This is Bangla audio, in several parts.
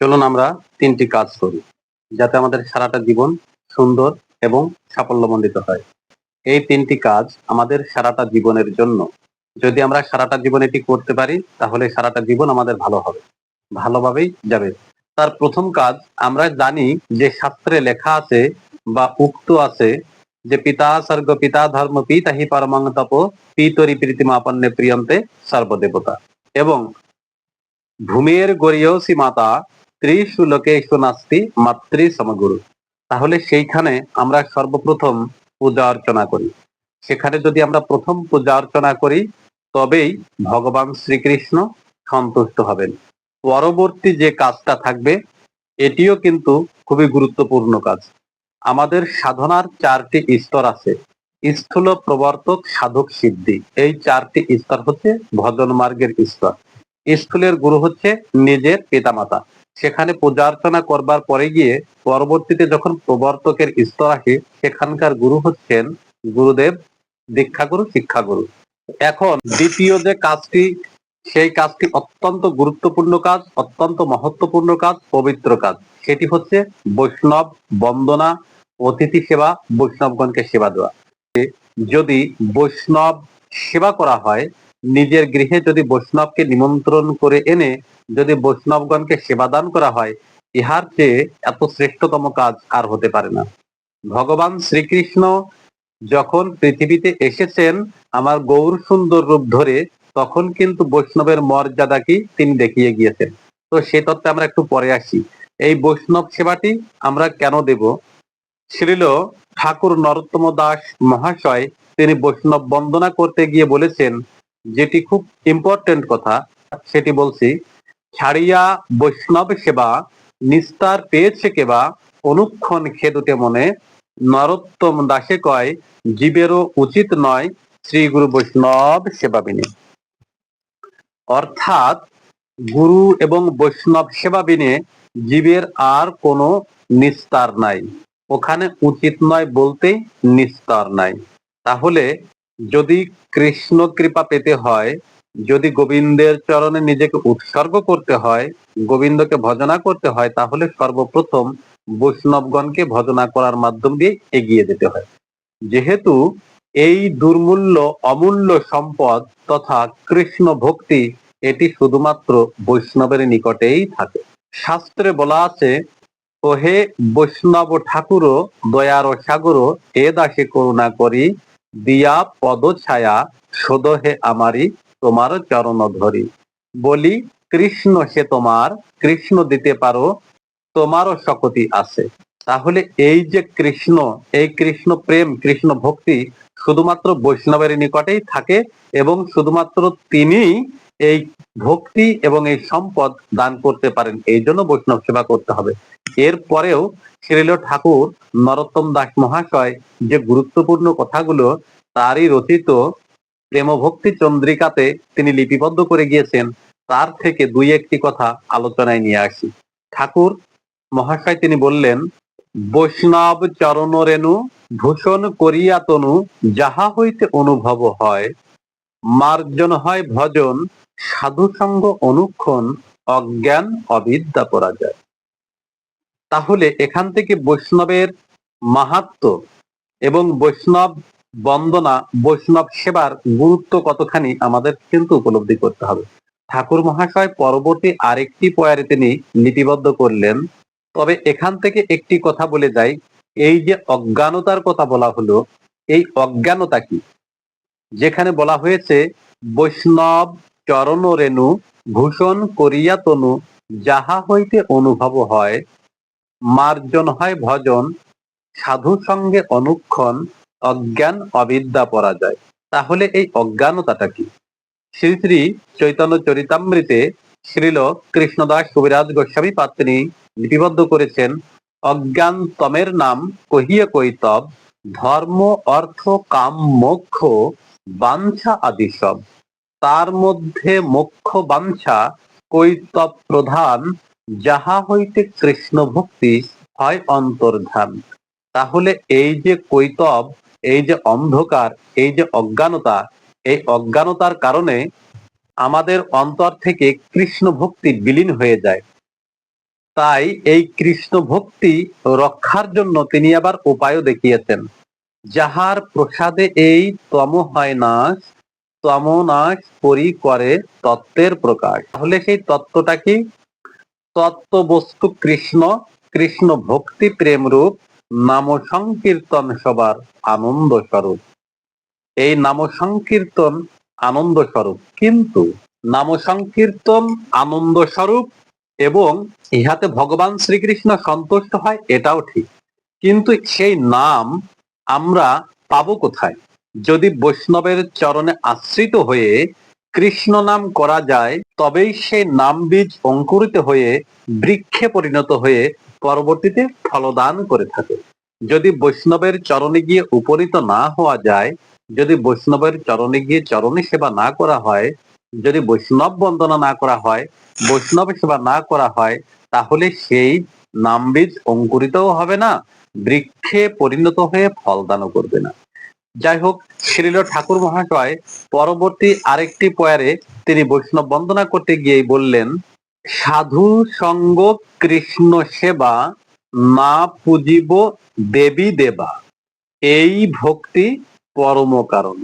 চলুন আমরা তিনটি কাজ করি, যাতে আমাদের সারাটা জীবন সুন্দর এবং সাফল্যমণ্ডিত হয়। এই তিনটি কাজ আমাদের সারাটা জীবনের জন্য। যদি আমরা সারাটা জীবন এটি করতে পারি, তাহলে সারাটা জীবন আমাদের ভালো হবে, ভালোভাবেই যাবে। তার প্রথম কাজ, আমরা জানি যে শাস্ত্রে লেখা আছে বা উক্ত আছে যে পিতা স্বর্গ, পিতা ধর্ম, পিতা হি পরমাং তপ, পিতরি প্রীতিমাপন্নে প্রিয়ন্তে সর্বদেবতা। এবং ভূমের গরিয়সী মাতা ত্রিশু লোকেশু নাস্তি মাতৃ সমগুরু। তাহলে সেইখানে আমরা সর্বপ্রথম পূজা অর্চনা করি। সেখানে যদি আমরা প্রথম পূজা অর্চনা করি, তবেই ভগবান শ্রীকৃষ্ণ সন্তুষ্ট হবেন। পরবর্তী যে কাজটা থাকবে, এটিও কিন্তু খুবই গুরুত্বপূর্ণ কাজ। আমাদের সাধনার চারটি স্তর আছে। স্থূল প্রবর্তক সাধক সিদ্ধি। এই চারটি স্তর হচ্ছে ভজন মার্গের স্তর। স্থূলের গুরু হচ্ছে নিজের পিতামাতা। সেখানে পূজা অর্চনা করবার পরে গিয়ে পরবর্তীতে যখন প্রবর্তকের স্তর আসে, সেখানকার গুরু হচ্ছেন গুরুদেব দীক্ষাগুরু, শিক্ষাগুরু। এখন দ্বিতীয় যে কাজটি, সেই কাজটি অত্যন্ত গুরুত্বপূর্ণ কাজ, অত্যন্ত মহত্বপূর্ণ কাজ, পবিত্র কাজ। সেটি হচ্ছে বৈষ্ণব বন্দনা, অতিথি সেবা, বৈষ্ণবগণকে সেবা দেওয়া। যদি বৈষ্ণব সেবা করা হয় নিজের গৃহে যদি বৈষ্ণবকে নিমন্ত্রণ করে এনে যদি বৈষ্ণবগণকে সেবা দান করা হয়, ইহার চেয়ে এত শ্রেষ্ঠতম কাজ আর হতে পারে না। ভগবান শ্রীকৃষ্ণ যখন পৃথিবীতে এসেছেন আমার গৌর সুন্দর রূপ ধরে, তখন কিন্তু বৈষ্ণবের মর্যাদা কি তিনি দেখিয়ে গিয়েছেন। তো সে তত্ত্বে আমরা একটু পরে আসি। এই বৈষ্ণব সেবাটি আমরা কেন দেব? শ্রীল ঠাকুর নরোত্তম দাস মহাশয় তিনি বৈষ্ণব বন্দনা করতে গিয়ে বলেছেন যেটি খুব ইম্পর্টেন্ট কথা, সেটি বলছি, ছাড়িয়া বৈষ্ণব সেবা, নিস্তার পেয়েছে কেবা, অনুক্ষণ খেদুটে মনে, নরোত্তম দাসে কয়, জীবেরও উচিত নয় শ্রী গুরু বৈষ্ণব সেবা বিনে। অর্থাৎ, গুরু এবং বৈষ্ণব সেবা বিনে জীবের আর কোনো নিস্তার নাই। ওখানে উচিত নয় বলতেই নিস্তার নাই। তাহলে যদি কৃষ্ণ কৃপা পেতে হয়, যদি গোবিন্দের চরণে নিজেকে উৎসর্গ করতে হয়, গোবিন্দকে ভজনা করতে হয়, তাহলে সর্বপ্রথম বৈষ্ণবগণকে ভজনা করার মাধ্যম দিয়ে এগিয়ে যেতে হয়। যেহেতু এই দুর্মূল্য, অমূল্য সম্পদ তথা কৃষ্ণ ভক্তি এটি শুধুমাত্র বৈষ্ণবের নিকটেই থাকে। শাস্ত্রে বলা আছে, ওহে বৈষ্ণব ঠাকুর দয়ার সাগর এ দাসে করুণা করি দিয়া পদ ছায়া সদহে আমারি, তোমার চরণ ধরি বলি, কৃষ্ণ সে তোমার, কৃষ্ণ দিতে পারো, তোমারও শকতি আছে। তাহলে এই যে কৃষ্ণ, এই কৃষ্ণ প্রেম, কৃষ্ণ ভক্তি শুধুমাত্র বৈষ্ণবের নিকটেই থাকে এবং শুধুমাত্র তিনি এই ভক্তি এবং এই সম্পদ দান করতে পারেন। এই জন্য বৈষ্ণব সেবা করতে হবে। এরপরেও শ্রীল ঠাকুর নরোত্তম দাস মহাশয় যে গুরুত্বপূর্ণ কথাগুলো তারই রচিত প্রেম ভক্তি চন্দ্রিকাতে তিনি লিপিবদ্ধ করে গিয়েছেন, তার থেকে দুই একটি কথা আলোচনায় নিয়ে আসি। ঠাকুর মহাশয় তিনি বললেন, বৈষ্ণব চরণ রেণু, ভূষণ করিয়া তনু, যাহা হইতে অনুভব হয়, মার্জন হয় ভজন সাধু সঙ্গ অনুক্ষণ, অজ্ঞান অবিদ্যা করা যায় তাহলে এখান থেকে বৈষ্ণবের মাহাত্ম এবং বৈষ্ণব বন্দনা, বৈষ্ণব সেবার গুরুত্ব কতখানি আমাদের কিন্তু উপলব্ধি করতে হবে। ঠাকুর মহাশয় পরবর্তী আরেকটি পয়ারে তিনি লিপিবদ্ধ করলেন। তবে এখান থেকে একটি কথা বলে যাই, এই যে অজ্ঞানতার কথা বলা হলো, এই অজ্ঞানতা কি? যেখানে বলা হয়েছে, বৈষ্ণব চরণ রেণু ভূষণ করিয়া তনু, যাহা হইতে অনুভব হয় মার্জন হয় ভজন সাধু সঙ্গে অনুক্ষণ, অজ্ঞান অবিদ্যা পরা যায় তাহলে এই অজ্ঞানতাটা কি? শ্রী শ্রী চৈতন্য চরিতামৃতে শ্রীল কৃষ্ণদাস কবিরাজ গোস্বামী পাত্রী লিপিবদ্ধ করেছেন, অজ্ঞান তমের নাম কহিয়ে কৈতব ধর্ম, অর্থ, কাম, মোক্ষ, বাঞ্ছা আদি সব। তার মধ্যে মোক্ষ বাঞ্ছা কৈতব প্রধান যাহা হইতে কৃষ্ণ ভক্তি হয় অন্তর্ধান। তাহলে এই যে কৈতব, এই যে অন্ধকার, এই যে অজ্ঞানতা, এই অজ্ঞানতার কারণে আমাদের অন্তর থেকে কৃষ্ণ ভক্তি বিলীন হয়ে যায়। তাই এই কৃষ্ণ ভক্তি রক্ষার জন্য তিনি আবার উপায়ও দেখিয়েছেন। যাহার প্রসাদে এই তম হয় নাশ তম নাশ পরি করে তত্ত্বের প্রকাশ। তাহলে সেই তত্ত্বটা কি? তত্ত্ব বস্তু কৃষ্ণ কৃষ্ণ ভক্তি প্রেম রূপ নাম সংকীর্তন সবার আনন্দ স্বরূপ এই নাম সংকীর্তন আনন্দ স্বরূপ কিন্তু নাম সংকীর্তন আনন্দ স্বরূপ এবং ইহাতে ভগবান শ্রীকৃষ্ণ সন্তুষ্ট হয় এটাও ঠিক। কিন্তু সেই নাম আমরা পাবো কোথায়? যদি বৈষ্ণবের চরণে আশ্রিত হয়ে কৃষ্ণ নাম করা যায়, তবেই সেই নাম বীজ অঙ্কুরিত হয়ে বৃক্ষে পরিণত হয়ে পরবর্তীতে ফলদান করে থাকে। যদি বৈষ্ণবের চরণে গিয়ে উপনীত না হওয়া যায়, যদি বৈষ্ণবের চরণে গিয়ে চরণে সেবা না করা হয়, যদি বৈষ্ণব বন্দনা না করা হয়, বৈষ্ণব সেবা না করা হয়, তাহলে সেই নাম বীজ অঙ্কুরিতও হবে না, বৃক্ষে পরিণত হয়ে ফলদানও করবে না। যাই হোক শ্রীল ঠাকুর মহাশয় পরবর্তী আরেকটি পয়ারে তিনি বৈষ্ণব বন্দনা করতে গিয়েই বললেন, সাধু সঙ্গ কৃষ্ণ সেবা না পুজিব দেবী দেবা। এই ভক্তি পরম কারণ।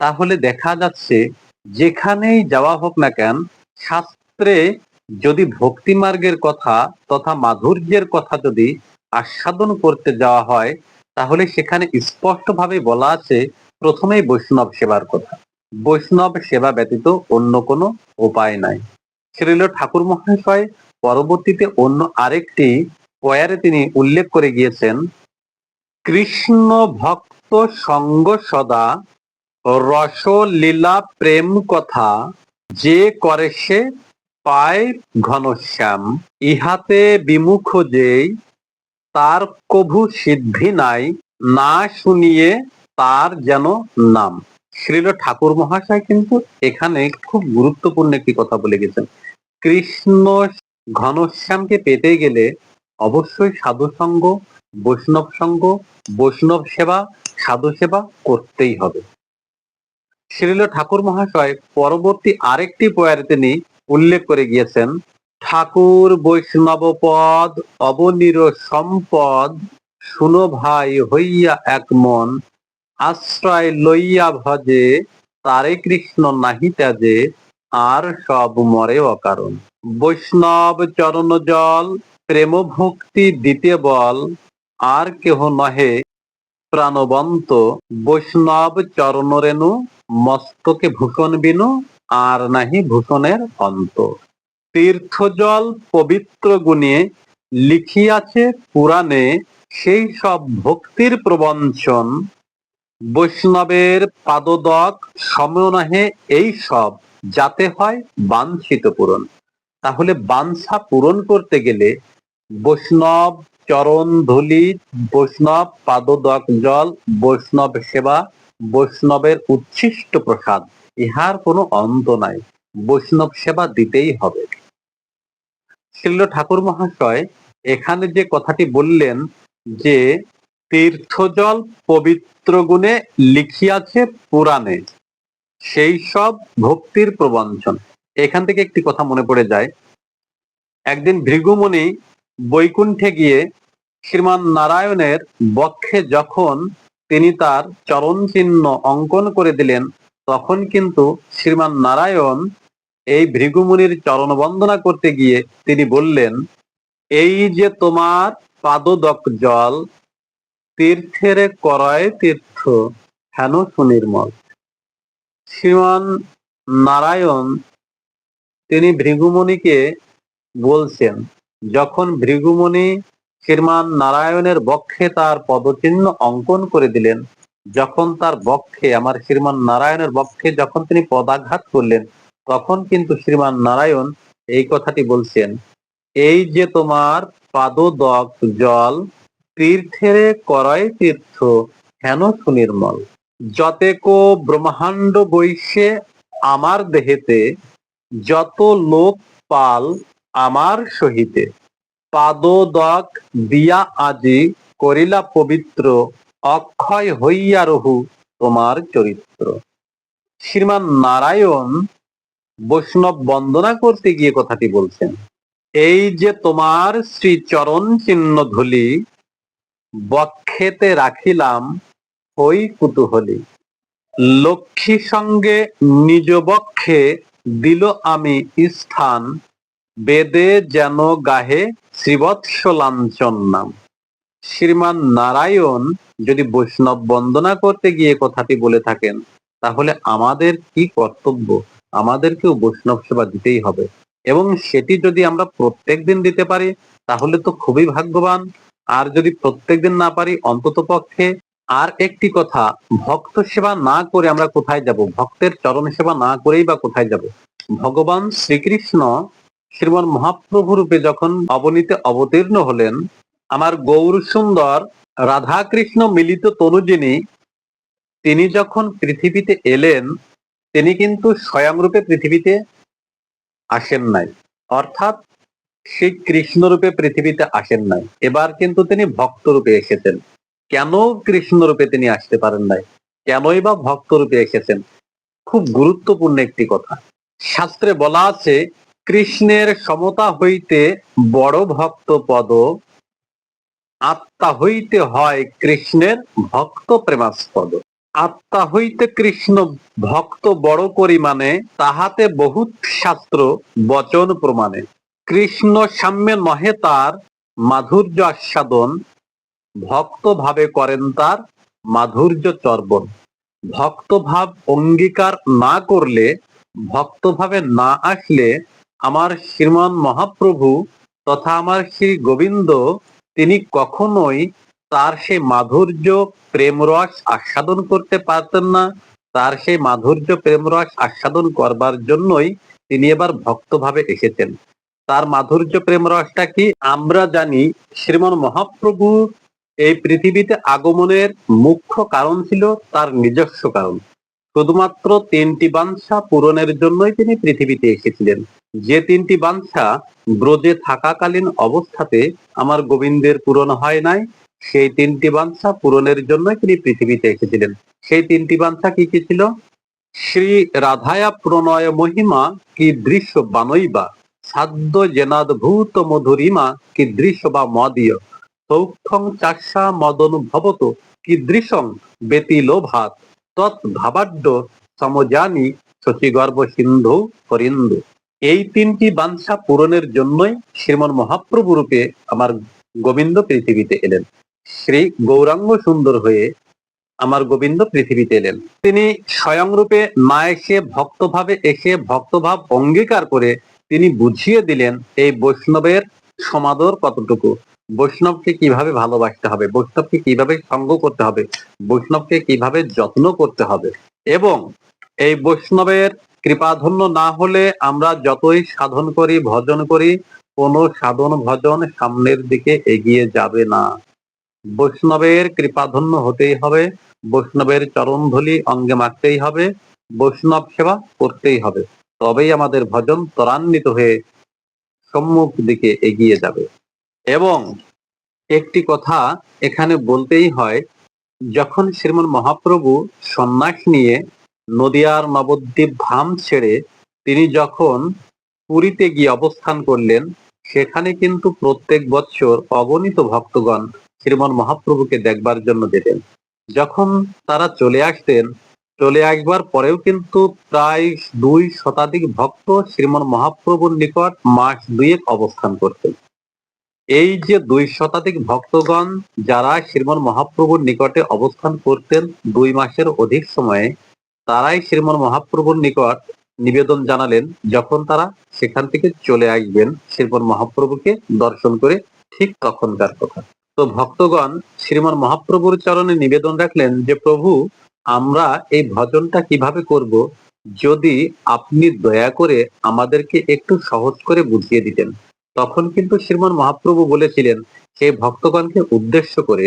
তাহলে দেখা যাচ্ছে, যেখানেই যাওয়া হোক না কেন, শাস্ত্রে যদি ভক্তি মার্গের কথা তথা মাধুর্যের কথা যদি আস্বাদন করতে যাওয়া হয় তাহলে সেখানে স্পষ্টভাবে বলা আছে, প্রথমেই বৈষ্ণব সেবার কথা। বৈষ্ণব সেবা ব্যতীত অন্য কোনো উপায় নাই। শ্রীল ঠাকুর মহাশয় পরবর্তীতে অন্য আরেকটি পয়ারে তিনি উল্লেখ করে গিয়েছেন, কৃষ্ণ ভক্ত সঙ্গ সদা, রস লীলা প্রেম কথা, যে করে সে পায় ঘনশ্যাম, ইহাতে বিমুখ যেই তার কভু সিদ্ধি নাই, না শুনিয়ে তার যেন নাম। শ্রীল ঠাকুর মহাশয় কিন্তু এখানে খুব গুরুত্বপূর্ণ একটি কথা বলে গেছেন। কৃষ্ণ ঘনশ্যামকে পেতে গেলে অবশ্যই সাধু সঙ্গ বৈষ্ণব সঙ্গ, বৈষ্ণব সেবা, সাধু সেবা করতেই হবে। শ্রীল ঠাকুর মহাশয় পরবর্তী আরেকটি পয়ারে তিনি উল্লেখ করে গিয়েছেন ঠাকুর বৈষ্ণব পদ, অবনির সম্পদ, শুনো ভাই হইয়া এক মন। আশ্রয় লইয়া ভজে, তারে কৃষ্ণ নাহি ত্যাজে, আর সব মরে অকারণ। বৈষ্ণব চরণ জল, প্রেম ভক্তি দিতে বল, আর কেহ নহে প্রাণবন্ত। বৈষ্ণব চরণ রেণু, মস্তকে ভূষণ বিনু, আর নাহি ভূষণের অন্ত। তীর্থজল পবিত্র গুণে লিখিয়াছে পুরাণে সেই সব ভক্তির প্রবঞ্চন। বৈষ্ণবের পাদদক সমনহে এই সব, যাতে হয় বাঞ্ছিত পূরণ। তাহলে বাঞ্ছা পূরণ করতে গেলে বৈষ্ণব চরণ ধুলি, বৈষ্ণব পাদদক জল, বৈষ্ণব সেবা, বৈষ্ণবের উচ্ছিষ্ট প্রসাদ, ইহার কোনো অন্ত নাই। বৈষ্ণব সেবা দিতেই হবে। শিল্ল ঠাকুর মহাশয় এখানে যে কথাটি বললেন যে, তীর্থজল পবিত্র গুণে লিখিয়াছে পুরাণে, সেই সব ভক্তির প্রবঞ্চন। এখান থেকে একটি কথা মনে পড়ে যায়। একদিন ভৃগুমণি বৈকুণ্ঠে গিয়ে শ্রীমান নারায়ণের বক্ষে যখন তিনি তার চরণ চিহ্ন অঙ্কন করে দিলেন, তখন কিন্তু শ্রীমান নারায়ণ এই ভৃগুমুনির চরণ বন্দনা করতে গিয়ে তিনি বললেন, এই যে তোমার পাদদক জল, তীর্থের করয় তীর্থ, হেন সুনির্মল। শ্রীমান নারায়ণ, তিনি ভৃগুমণিকে বলছেন, যখন ভৃগুমণি শ্রীমান নারায়ণের বক্ষে তার পদচিহ্ন অঙ্কন করে দিলেন, যখন তার বক্ষে, আমার শ্রীমান নারায়ণের বক্ষে যখন তিনি পদাঘাত করলেন তখন কিন্তু শ্রীমান নারায়ণ এই কথাটি বলছেন, এই যে তোমার পাদদক জল তীর্থের করয় তীর্থ হেন সুনির্মল। যতেকো ব্রহ্মাণ্ড বৈশে আমার দেহেতে, যত লোক পাল আমার সহিতে। পাদদক দিয়া আজি করিলা পবিত্র, অক্ষয় হইয়া রহু তোমার চরিত্র। শ্রীমান নারায়ণ বৈষ্ণব বন্দনা করতে গিয়ে কথাটি বলছেন, এই যে তোমার শ্রীচরণ চিহ্ন ধুলি, বক্ষেতে রাখিলাম হই কুতূহলী। লক্ষ্মী সঙ্গে নিজ বক্ষে দিল আমি স্থান, বেদে যেন গাহে শ্রীবৎস লাঞ্ছন নাম শ্রীমান নারায়ণ যদি বৈষ্ণব বন্দনা করতে গিয়ে কথাটি বলে থাকেন, তাহলে আমাদের কি কর্তব্য? আমাদেরকেও বৈষ্ণব সেবা দিতেই হবে। এবং সেটি যদি আমরা প্রত্যেক দিন দিতে পারি, তাহলে তো খুবই ভাগ্যবান। আর যদি প্রত্যেক দিন না পারি, অন্তত পক্ষে আর একটি কথা, ভক্ত সেবা না করে আমরা কোথায় যাব? ভক্তের চরণ সেবা না করেই বা কোথায় যাব? ভগবান শ্রীকৃষ্ণ শ্রীমন মহাপ্রভু রূপে যখন অবনীতে অবতীর্ণ হলেন, আমার গৌর সুন্দর রাধা কৃষ্ণ মিলিত তনুজিনী, তিনি যখন পৃথিবীতে এলেন তিনি কিন্তু স্বয়ংরূপে পৃথিবীতে আসেন নাই। অর্থাৎ সেই কৃষ্ণরূপে পৃথিবীতে আসেন নাই। এবার কিন্তু তিনি ভক্ত রূপে এসেছেন। কেন কৃষ্ণ রূপে তিনি আসতে পারেন নাই? কেনই বা ভক্ত রূপে এসেছেন? খুব গুরুত্বপূর্ণ একটি কথা। শাস্ত্রে বলা আছে, কৃষ্ণের সমতা হইতে বড় ভক্ত পদ, আত্মা হইতে হয় কৃষ্ণের ভক্ত প্রেমাস্পদ। আত্মা হইতে কৃষ্ণ ভক্ত বড় করিমানে তাহাতে বহুত শাস্ত্র বচন প্রমাণে। কৃষ্ণ সাম্যে নহে তার, মাধুর্য আস্বাদন। ভক্ত ভাবে করেন তার, মাধুর্য চর্বণ। ভক্তভাব অঙ্গীকার না করলে ভক্তভাবে না আসলে, আমার শ্রীমান মহাপ্রভু তথা আমার শ্রী গোবিন্দ, তিনি কখনোই তার সেই মাধুর্য প্রেমরস আস্বাদন করতে পারতেন না। তার সেই মাধুর্য প্রেমরস আস্বাদন করবার জন্যই তিনি এবার ভক্তভাবে এসেছেন। তার মাধুর্য প্রেমরসটা কি? আমরা জানি শ্রীমান মহাপ্রভু এই পৃথিবীতে আগমনের মুখ্য কারণ ছিল তার নিজস্ব কারণ। শুধুমাত্র তিনটি বাঞ্ছা পূরণের জন্যই তিনি পৃথিবীতে এসেছিলেন। যে তিনটি বাঞ্ছা ব্রজে থাকাকালীন অবস্থাতে আমার গোবিন্দের পূরণ হয় নাই সেই তিনটি বাঞ্ছা পূরণের জন্যই তিনি পৃথিবীতে এসেছিলেন। সেই তিনটি বাঞ্ছা কি কি ছিল? শ্রী রাধায়া প্রণয় মহিমা কি দৃশ্য বানইবা সাধ্য জেনাদ্ভূত মধুরিমা কি দৃশ্য বা মদীয়? সৌক্ষং চাষা মদন ভবত কি দৃশ্যং বেতি লোভাত? তৎ ভাবাড্য সমজানি শচীগর্ভ সিন্ধু হরিন্দু। এই তিনটি বাঞ্ছা পূরণের জন্যই শ্রীমন মহাপ্রভু রূপে আমার গোবিন্দ পৃথিবীতে এলেন। শ্রী গৌরাঙ্গ সুন্দর হয়ে আমার গোবিন্দ পৃথিবীতে এলেন। তিনি স্বয়ং রূপে না এসে ভক্তভাবে এসে ভক্তভাব অঙ্গীকার করে তিনি বুঝিয়ে দিলেন এই বৈষ্ণবের সমাদর কতটুকু। বৈষ্ণবকে কীভাবে ভালোবাসতে হবে, বৈষ্ণবকে কীভাবে সঙ্গ করতে হবে, বৈষ্ণবকে কীভাবে যত্ন করতে হবে এবং এই বৈষ্ণবের কৃপাধন্য না হলে আমরা যতই সাধন করি, ভজন করি, কোনো সাধন ভজন সামনের দিকে এগিয়ে যাবে না। বৈষ্ণবের কৃপাধন্য হতেই হবে, বৈষ্ণবের চরণধুলি অঙ্গে মারতেই হবে, বৈষ্ণব সেবা করতেই হবে। তবেই আমাদের ভজন ত্বরান্বিত হয়ে সম্মুখ দিকে এগিয়ে যাবে। এবং একটি কথা এখানে বলতেই হয়, যখন শ্রীমন মহাপ্রভু সন্ন্যাস নিয়ে নদিয়ার নবদ্বীপ ধাম ছেড়ে তিনি যখন পুরীতে গিয়ে অবস্থান করলেন, সেখানে কিন্তু প্রত্যেক বছর অগণিত ভক্তগণ শ্রীমন মহাপ্রভুকে দেখবার জন্য যেতেন যখন তারা চলে আসতেন, চলে আসবার পরেও কিন্তু প্রায় দুই শতাধিক ভক্ত শ্রীমন মহাপ্রভুর নিকট মাস দুয়েক অবস্থান করতেন। এই যে দুই শতাধিক ভক্তগণ যারা শ্রীমন মহাপ্রভুর নিকটে অবস্থান করতেন দুই মাসের অধিক সময়ে, তারাই শ্রীমন মহাপ্রভুর নিকট নিবেদন জানালেন, যখন তারা সেখান থেকে চলে আসবেন, শ্রীমন মহাপ্রভুকে দর্শন করে ঠিক তখনকার কথা। তো ভক্তগণ শ্রীমন মহাপ্রভুর চরণে নিবেদন রাখলেন যে, প্রভু, আমরা এই ভজনটা কীভাবে করব? যদি আপনি দয়া করে আমাদেরকে একটু সহজ করে বুঝিয়ে দিতেন। তখন কিন্তু শ্রীমন মহাপ্রভু বলেছিলেন সেই ভক্তগণকে উদ্দেশ্য করে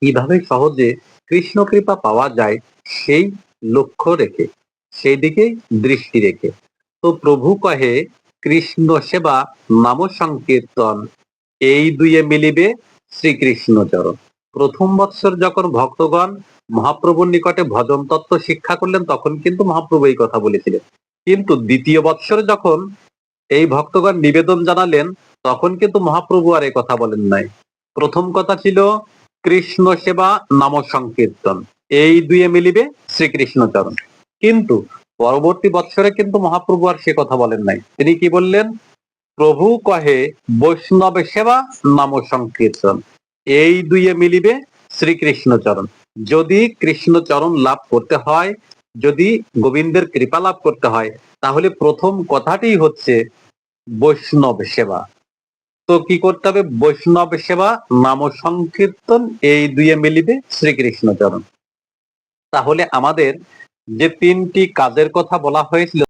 কীভাবে সহজে কৃষ্ণ কৃপা পাওয়া যায় সেই লক্ষ্য রেখে, সেই দিকে দৃষ্টি রেখে? তো প্রভু কহে, কৃষ্ণ সেবা নাম সংকীর্তন এই দুইয়ে মিলিবে শ্রীকৃষ্ণ চরণ প্রথম বৎসর যখন ভক্তগণ মহাপ্রভুর নিকটে ভজন তত্ত্ব শিক্ষা করলেন, তখন কিন্তু মহাপ্রভু এই কথা বলেছিলেন। কিন্তু দ্বিতীয় বৎসরে যখন এই ভক্তগণ নিবেদন জানালেন, তখন কিন্তু মহাপ্রভু আর এই কথা বলেন নাই। প্রথম কথা ছিল, কৃষ্ণ সেবা নাম সংকীর্তন। এই দুয়ে মিলিবে শ্রীকৃষ্ণ চরণ। কিন্তু পরবর্তী বৎসরে কিন্তু মহাপ্রভু আর সে কথা বলেন নাই। তিনি কি বললেন? প্রভু কহে, বৈষ্ণব সেবা নাম সংকীর্তন। এই দুইয়ে মিলিবে শ্রীকৃষ্ণ চরণ যদি কৃষ্ণ চরণ লাভ করতে হয়, যদি গোবিন্দের কৃপা লাভ করতে হয়, তাহলে প্রথম কথাটি হচ্ছে বৈষ্ণব সেবা। তো কি করতে হবে? বৈষ্ণব সেবা নাম সংকীর্তন, এই দুইয়ে মিলিবে শ্রীকৃষ্ণ চরণ তাহলে আমাদের যে তিনটি কাজের কথা বলা হয়েছিল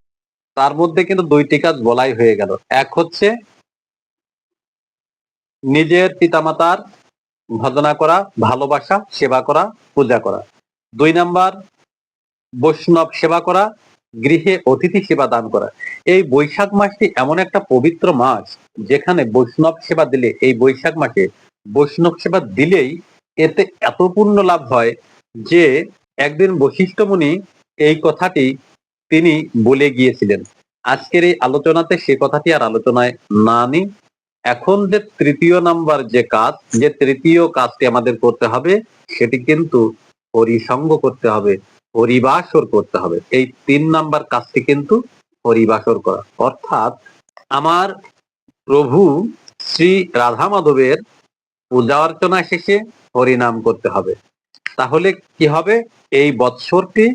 তার মধ্যে কিন্তু দুইটি কাজ বলাই হয়ে গেল। এক হচ্ছে নিজের পিতামাতার ভজনা করা, ভালোবাসা, সেবা করা, পূজা করা। দুই নাম্বার, বৈষ্ণব সেবা করা, গৃহে অতিথি সেবা দান করা। এই বৈশাখ মাসটি এমন একটা পবিত্র মাস যেখানে বৈষ্ণব সেবা দিলে, এই বৈশাখ মাসে বৈষ্ণব সেবা দিলেই এতে এত পূর্ণ লাভ হয় যে একদিন বশিষ্ঠ মুনি এই কথাটি তিনি বলে গিয়েছিলেন, আজকের এই আলোচনাতে সে কথাটি আর আলোচনায় না আনি এখন যে তৃতীয় নাম্বার যে কাজ, যে তৃতীয় কাজটি আমাদের করতে হবে, সেটি কিন্তু হরিসঙ্গ করতে হবে হরিবাসর করতে হবে। এই তিন নাম্বার কাজটি কিন্তু হরিবাসর করা। অর্থাৎ আমার প্রভু শ্রী রাধা মাধবের পূজা অর্চনা শেষে হরিনাম করতে হবে। তাহলে কি হবে? এই বৎসরটি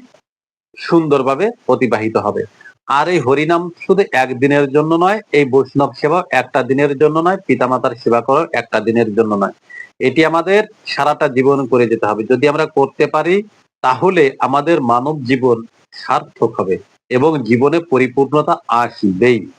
সুন্দরভাবে অতিবাহিত হবে। আর এই হরিনাম শুধু একদিনের জন্য নয়, এই বৈষ্ণব সেবা একটা দিনের জন্য নয়, পিতামাতার সেবা করার একটা দিনের জন্য নয়। এটি আমাদের সারাটা জীবন করে যেতে হবে। যদি আমরা করতে পারি, তাহলে আমাদের মানব জীবন সার্থক হবে এবং জীবনে পরিপূর্ণতা আসবেই।